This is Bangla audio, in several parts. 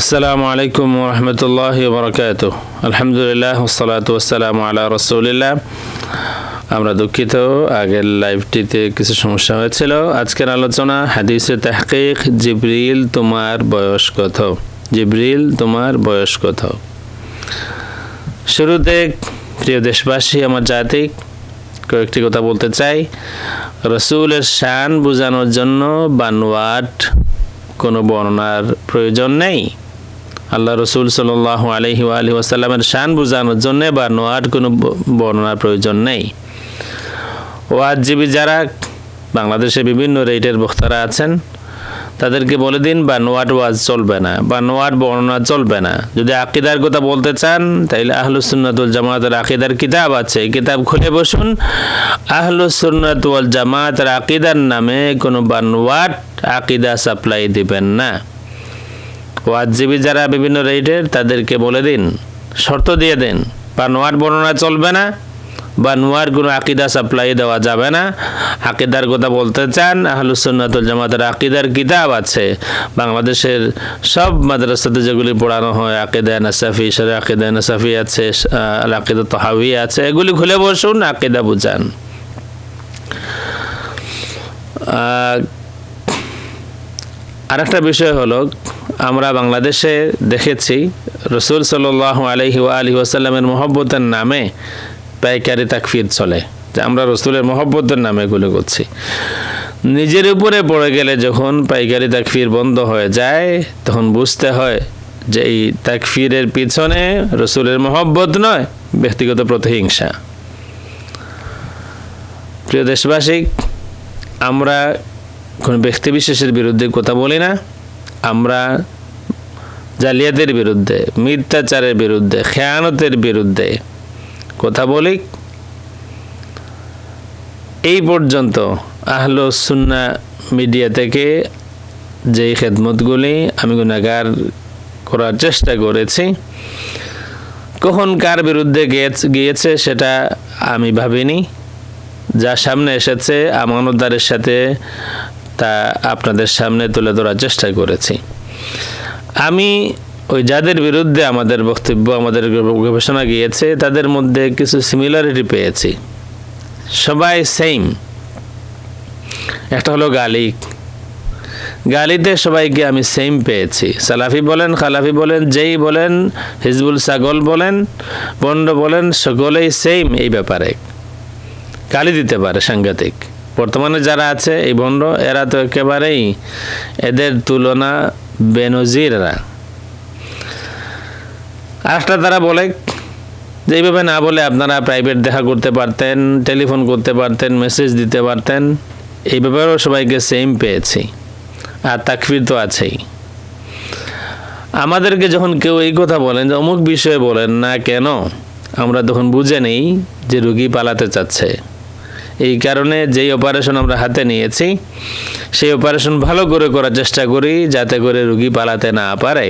আসসালামু আলাইকুম রহমতুল্লাহ বরকাত আলহামদুলিল্লাহ সালাত ওসালাম আলা রসুলিল্লাহ। আমরা দুঃখিত, আগের লাইভটিতে কিছু সমস্যা হয়েছিল। আজকের আলোচনা হাদিসে তাহকিক, জিব্রিল তোমার বয়স কত? জিব্রিল তোমার বয়স কত? শুরুতে প্রিয় দেশবাসী, আমার জাতিক কয়েকটি কথা বলতে চাই। রসুলের শান বোঝানোর জন্য বানোয়াট কোনো বর্ণনার প্রয়োজন নেই। আল্লাহ রসুল সাল আলহি আলহি শান বোঝানোর জন্যে বা নোয়াট কোনো বর্ণনার প্রয়োজন নেই। ওয়াজজীবী যারা বাংলাদেশে বিভিন্ন রেটের বক্তারা আছেন, তাদেরকে বলে দিন, বা নোয়াট ওয়াজ চলবে না, বা নোয়াট বর্ণনা চলবে না। যদি আকিদার কথা বলতে চান, তাইলে আহলুসুন্নাতুল জামাতের আকিদার কিতাব আছে। কিতাব খুলে বসুন। আহলুসুন্নাতুল জামাতের আকিদার নামে কোনো বানোয়াট আকিদা সাপ্লাই দিবেন না। ওয়াজজীবী যারা বিভিন্ন রেটের, তাদেরকে বলে দিন, শর্ত দিয়ে দিন। বা নোয়ার বর্ণনা চলবে না, বা নোয়ার কোনো আকিদা সাপ্লাই দেওয়া যাবে না। আকিদার কথা বলতে চান আহলুসন্নাতুল জামাতের আকিদার কিতাব আছে। বাংলাদেশের সব মাদ্রাসাতে যেগুলি পড়ানো হয়, আকিদা নাসাফি সরে আকিদা নাসাফি আছে আকিদা তহাবি আছে, এগুলি খুলে বসুন, আকিদা বুঝান। আরেকটা বিষয় হলো আমরা বাংলাদেশে দেখেছি রসুল সাল আলহি আলহি ওয়াসাল্লামের মহব্বতের নামে পাইকারি তাকফির চলে, যে আমরা রসুলের মহব্বতের নামে এগুলো করছি। নিজের উপরে পড়ে গেলে যখন পাইকারি তাকফির বন্ধ হয়ে যায়, তখন বুঝতে হয় যে এই তাকফিরের পিছনে রসুলের মহব্বত নয়, ব্যক্তিগত প্রতিহিংসা। প্রিয় দেশবাসী, আমরা কোনো ব্যক্তিবিশেষের বিরুদ্ধে কথা বলি না, আমরা জালিয়াতের বিরুদ্ধে, মিথ্যাচারের বিরুদ্ধে, খেয়ানতের বিরুদ্ধে। কথা বলি। এই পর্যন্ত আহল সুন্না মিডিয়া থেকে যেই খেদমতগুলি আমি গুণাগার করার চেষ্টা করেছি, কখন কার বিরুদ্ধে গিয়েছে সেটা আমি ভাবিনি। যা সামনে এসেছে, আমানতদারের সাথে তা আপনাদের সামনে তুলে ধরার চেষ্টা করেছি। আমি ওই যাদের বিরুদ্ধে আমাদের বক্তব্য, আমাদের গবেষণা গিয়েছে, তাদের মধ্যে কিছু সিমিলারিটি পেয়েছি। সবাই সেম একটা হলো গালি গালিতে সবাইকে আমি সেম পেয়েছি। সালাফি বলেন, খালাফি বলেন, যেই বলেন, হিজবুল সাগল বলেন, বন্ড বলেন, সকলেই সেম এই ব্যাপারে। গালি দিতে পারে সাংঘাতিক। বর্তমানে যারা আছে এই বন্ড, এরা তো একেবারেই এদের তুলনা বেনজিররা। আরেকটা তারা বলে, যে এইভাবে না বলে আপনারা প্রাইভেট দেখা করতে পারতেন টেলিফোন করতে পারতেন মেসেজ দিতে পারতেন এই ব্যাপারেও সবাইকে সেম পেয়েছি। আর তাকফির তো আছেই। আমাদেরকে যখন কেউ এই কথা বলেন, যে অমুক বিষয়ে বলেন না কেন, আমরা তখন বুঝে নেই যে রুগী পালাতে চাচ্ছে। এই কারণে যেই অপারেশন আমরা হাতে নিয়েছি, সেই অপারেশন ভালো করে করার চেষ্টা করি যাতে করে রুগী পালাতে না পারে।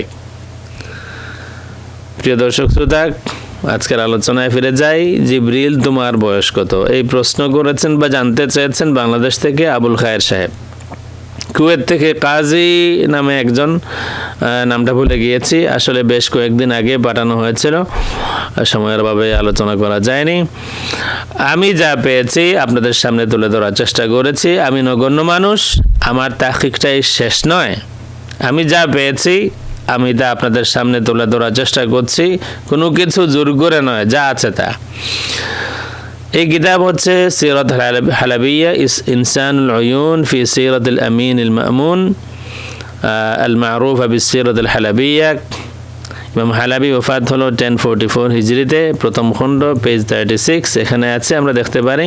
প্রিয় দর্শক শ্রোতা, আজকের আলোচনায় ফিরে যাই। জিব্রিল, তোমার বয়স কত? এই প্রশ্ন করেছেন বা জানতে চেয়েছেন বাংলাদেশ থেকে আবুল খায়ের সাহেব। কুয়েত থেকে কাজী নামে একজন নামটা ভুলে গিয়েছি। আসলে বেশ কয়েকদিন আগে পাঠানো হয়েছিল, সময়ের অভাবে আলোচনা করা যায়নি। আমি যা পেয়েছি আপনাদের সামনে তুলে ধরার চেষ্টা করেছি। আমি নগণ্য মানুষ, আমার তাহিকটাই শেষ নয়। আমি যা পেয়েছি, আমি তা আপনাদের সামনে তুলে ধরার চেষ্টা করছি। কোনো কিছু জোর করে নয়, যা আছে তা। এই কিতাব হচ্ছে সিরত হালাবিয়া ইস ইনসানুল উয়ুন ফি সিরত আল আমিন আল মামুন আল মারুফ আবি সিরত আল হালাবিয়া ইমাম হালাবি ওফাত হলো টেন ফোরটি ফোর হিজড়িতে প্রথম খণ্ড পেজ থার্টি সিক্স এখানে আছে আমরা দেখতে পারি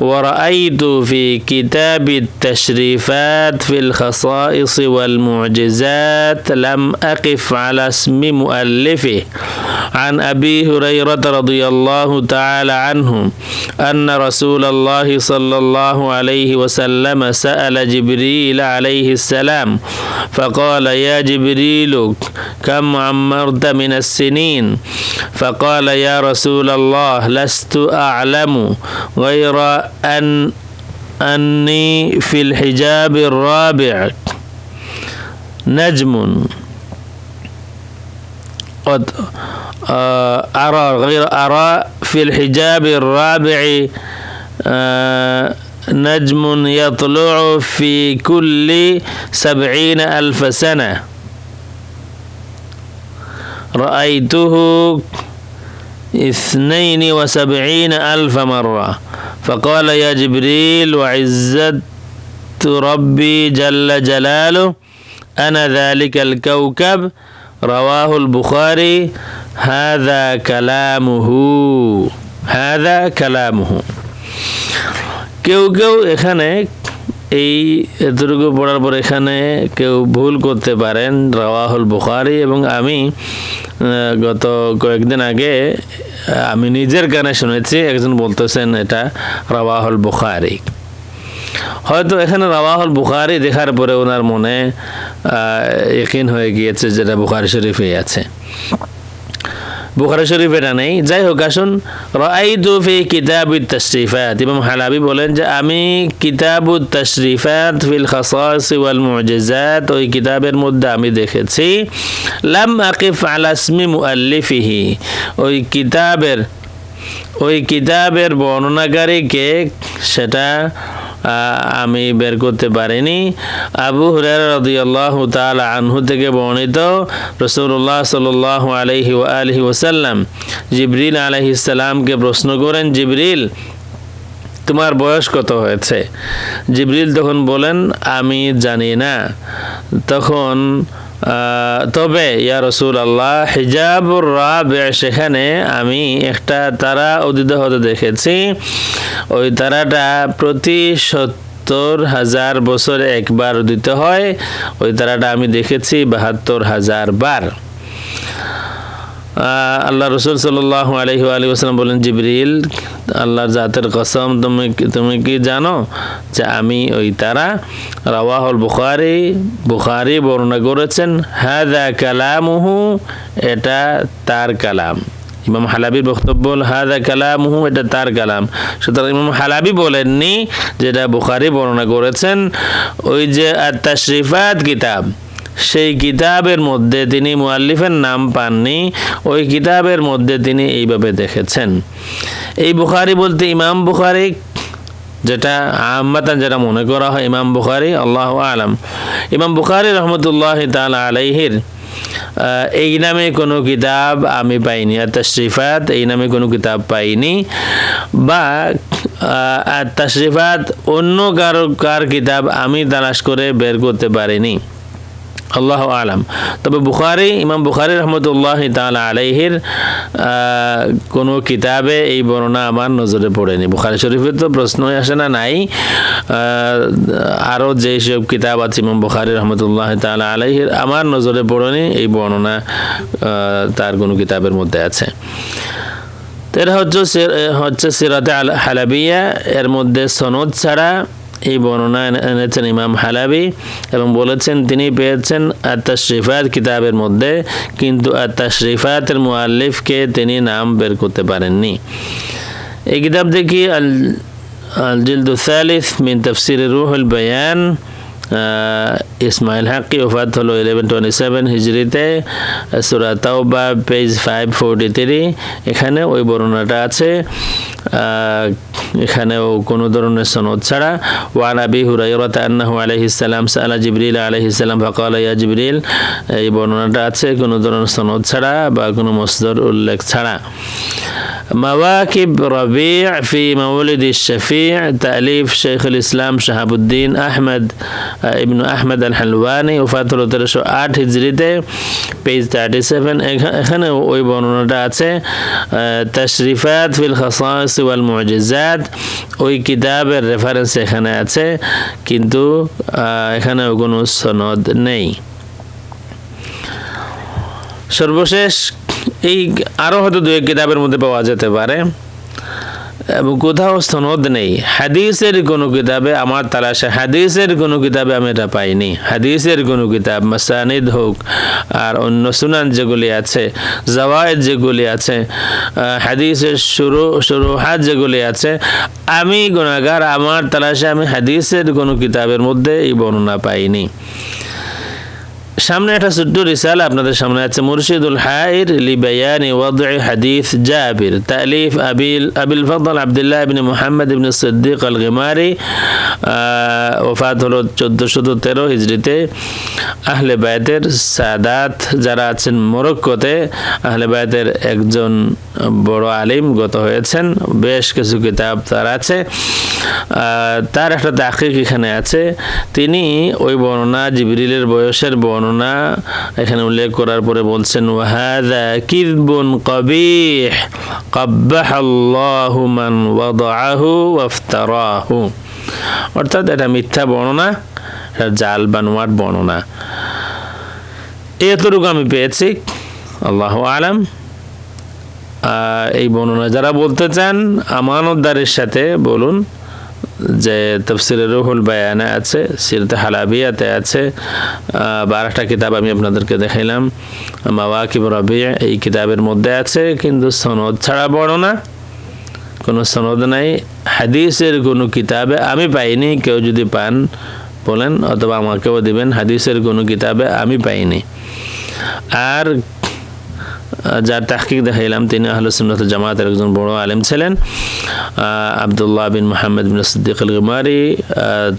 ورأيت في كتاب التشريفات في الخصائص والمعجزات لم أقف على اسم مؤلفه عن أبي هريرة رضي الله تعالى عنه أن رسول الله صلى الله عليه وسلم سأل جبريل عليه السلام فقال يا جبريل كم عمرت من السنين. فقال يا رسول الله لست أعلم غير أن أني في الحجاب الرابع. نجم. قد آه، أرى غير أرى في الحجاب الرابع آه، نجم يطلع في كل سبعين ألف سنة. رأيته اثنين وسبعين ألف مرة فقال يا جبريل وعزة ربي جل جلاله أنا ذلك الكوكب رواه البخاري هذا كلامه هذا كلامه কেউ কেউ এখানে এই এতটুকু পড়ার পর এখানে কেউ ভুল করতে পারেন, রাওয়াহুল বুখারি এবং আমি গত কয়েকদিন আগে আমি নিজের গানে শুনেছি, একজন বলতেছেন এটা রাওয়াহুল বুখারি। হয়তো এখানে রাওয়াহুল বুখারি দেখার পরে ওনার মনে ইকিন হয়ে গিয়েছে যেটা বুখারি শরীফে আছে। বুখারি শরীফ এটা নেই। যাই হোক, আসুন। রাইতু ফি কিতাবুত তাশরিফাত। ইমাম হালাবি বলেন যে, আমি কিতাবুত তাশরিফাত ফিল খাসাস ওয়াল মুজিজাত, ওই কিতাবের মধ্যে আমি দেখেছি, লাম আকিফ আলা ইসমি মুআল্লিফিহি। ওই কিতাবের ওই কিতাবের বর্ণনাকারীকে সেটা আমি বের করতে পারিনি। আবু হুরার রদিয়াল্লাহ তাল আনহু থেকে বর্ণিত রসুল্লাহ সাল আলহি আলহি ওসাল্লাম জিবরিল আলহি প্রশ্ন করেন, জিবরিল, তোমার বয়স কত হয়েছে? জিবরিল তখন বলেন, আমি জানি না। তখন তবে, ইয়া রসুল আল্লাহ হিজাবুর রাবে সেখানে আমি একটা তারা উদিত হতে দেখেছি। ওই তারাটা প্রতি সত্তর হাজার বছর একবার উদিত হয়। ওই তারাটা আমি দেখেছি বাহাত্তর হাজার বার। আল্লাহ রসুল সাল্লাহ আলহি আলী আসলাম বলেন, জিবরিল, আল্লাহর জাতের কসম, তুমি তুমি কি জানো যে আমি ওই তারা? রাওয়াহুল বুখারি বুখারি বর্ণনা করেছেন হাদা কালামুহু, এটা তার কালাম। ইমাম হালাবির বক্তব্য হাদা কালামুহু, এটা তার কালাম। সুতরাং ইমাম হালাবি বলেননি, যেটা বুখারি বর্ণনা করেছেন, ওই যে আত্মাশরিফাত কিতাব। সেই কিতাবের মধ্যে তিনি মুআল্লিফের নাম পাননি, ওই কিতাবের মধ্যে তিনি এইভাবে দেখেছেন। এই বুখারি বলতে ইমাম বুখারি, যেটা আহম্মাতান যেটা মনে করা হয় ইমাম বুখারি, আল্লাহ আলাম। ইমাম বুখারি রহমতুল্লাহ তালা আলাইহির এই নামে কোনো কিতাব আমি পাইনি, আর তশরিফাত এই নামে কোনো কিতাব পাইনি, বা আর তশরিফাত অন্য কারও, কার কিতাব আমি তালাশ করে বের করতে পারিনি। আল্লাহ আলাম। তবে বুখারি ইমাম বুখারি রহমতুল্লাহ তালা আলাইহির আহ, কোনো কিতাবে এই বর্ণনা আমার নজরে পড়েনি। বুখারি শরীফে তো প্রশ্নই আসে না নাই। আরও যেসব কিতাব আছে ইমাম বুখারি রহমতুল্লাহ তালা আলাইহির আমার নজরে পড়েনি এই বর্ণনা তার কোনো কিতাবের মধ্যে আছে। এরা হচ্ছে হচ্ছে সিরাতে হালাবিয়া এর মধ্যে সনদ ছাড়া এই বর্ণনা এনেছেন ইমাম হালাবি এবং বলেছেন তিনি পেয়েছেন আত্মাশরিফাত কিতাবের মধ্যে, কিন্তু আত্মাশরিফাতের মুআল্লিফকে তিনি নাম বের করতে পারেননি। এই কিতাব দেখি আল আল জিলদুসালিস মিন তফসির রুহুল বয়ান। ইসমাইল হাকি ওফাত হলো ইলেভেন টোয়েন্টি সেভেন হিজড়িতে, সুরা তাওবা পেজ ফাইভ ফোরটি থ্রি এখানে ওই বর্ণনাটা আছে। এখানেও কোনো ধরনের সনদ ছাড়া, ওয়ান আবি হুরাইরাত আন্নাহু আলাইহিস সালাম সালা জিবরিল আলাইহিস সালাম ফাকাল ইয়া জিবরিল এই বর্ণনাটা আছে, কোনো ধরনের সনদ ছাড়া বা কোনো মসদর উল্লেখ ছাড়া। مواكب ربيع في مولد الشفيع تأليف شيخ الإسلام شهاب الدين أحمد آه، ابن أحمد الحلواني وفات হলো তেরোশো আট হিজড়িতে পেজ থার্টি সেভেন এখানে ওই বর্ণনাটা আছে তশরিফাত ফিল খাসাস ওয়াল মুজিজাত ওই কিতাবের রেফারেন্স এখানে আছে কিন্তু আহ, এখানেও কোনো সনদ নেই সর্বশেষ এই আরও হয়তো দু এক কিতাবের মধ্যে পাওয়া যেতে পারে। এবং কোথাও সনদ নেই। হাদিসের কোনো কিতাবে আমার তালাশে, হাদিসের কোনো কিতাবে আমি এটা পাইনি। হাদিসের কোনো কিতাব, মাসানিদ হোক, আর অন্য সুনান যেগুলি আছে, জওয়ায়েদ যেগুলি আছে হাদিসের শুরু, শুরুহাত যেগুলি আছে, আমি গুণাগার আমার তালাশে আমি হাদিসের কোনো কিতাবের মধ্যে এই বর্ণনা পাইনি। সামনে একটা ছোট্ট রিসাল আপনাদের সামনে আছে। মুর্শিদুল হাইর লিবায়ানি ওয়াদি হাদিস জাবির। তালিফ আবিল আবিল ফদল আবদুল্লাহ ইবনে মুহাম্মদ ইবনে সিদ্দিক আল গিমারি ওফাত হলো চোদ্দোশো তেরো হিজড়িতে আহলে বায়তের সাদাত যারা আছেন মোরক্কোতে, আহলে বায়তের একজন বড় আলিম গত হয়েছেন, বেশ কিছু কিতাব তার আছে। তার একটা তাকিক এখানে আছে। তিনি ওই বর্ণনা, জিবরিলের বয়সের বর্ণনা এখানে উল্লেখ করার পরে বলছেন, ওয়াহাদা কিদবুন কবিহ কব্বাহ আল্লাহু মান ওয়াদাহু ওয়াফতারাহু। অর্থাৎ এটা মিথ্যা বর্ণনা, এটা জাল বানোয়ার বর্ণনা। এতটুকু আমি পেয়েছি, আল্লাহ আলাম। এই বর্ণনা যারা বলতে চান, আমানতদারের সাথে বলুন যে তফসিরে রুহুল বায়ানে আছে, সিরতে হালাবিয়াতে আছে বারোটা কিতাব আমি আপনাদেরকে দেখাইলাম, মাওয়াকিব রবি এই কিতাবের মধ্যে আছে, কিন্তু সনদ ছাড়া বর্ণনা, কোনো সনদ নাই। হাদিসের কোনো কিতাবে আমি পাইনি, কেউ যদি পান বলেন, অথবা আমাকেও দিবেন, হাদিসের কোনো কিতাবে আমি পাইনি। আর যার তাহকিক দেখাইলাম, তিনি আহলে সুন্নত জামাতের একজন বড় আলেম ছিলেন আবদুল্লাহ বিন মোহাম্মদ বিন সিদ্দিক গুমারি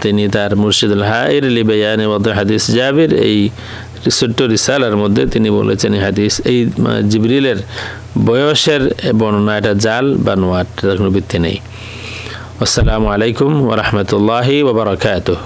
তিনি তার মুর্শিদুল হাইর লিবায়ান ওয়াদ হাদিস জাবির, এই ছোট্ট রিসালার মধ্যে তিনি বলেছেন হাদিস, এই জিবরিলের বয়সের বর্ণনা, এটা জাল বা নোয়াট কোনো ভিত্তি নেই। আসসালামু আলাইকুম ওরহমতুল্লাহি ওবরাকাতুহ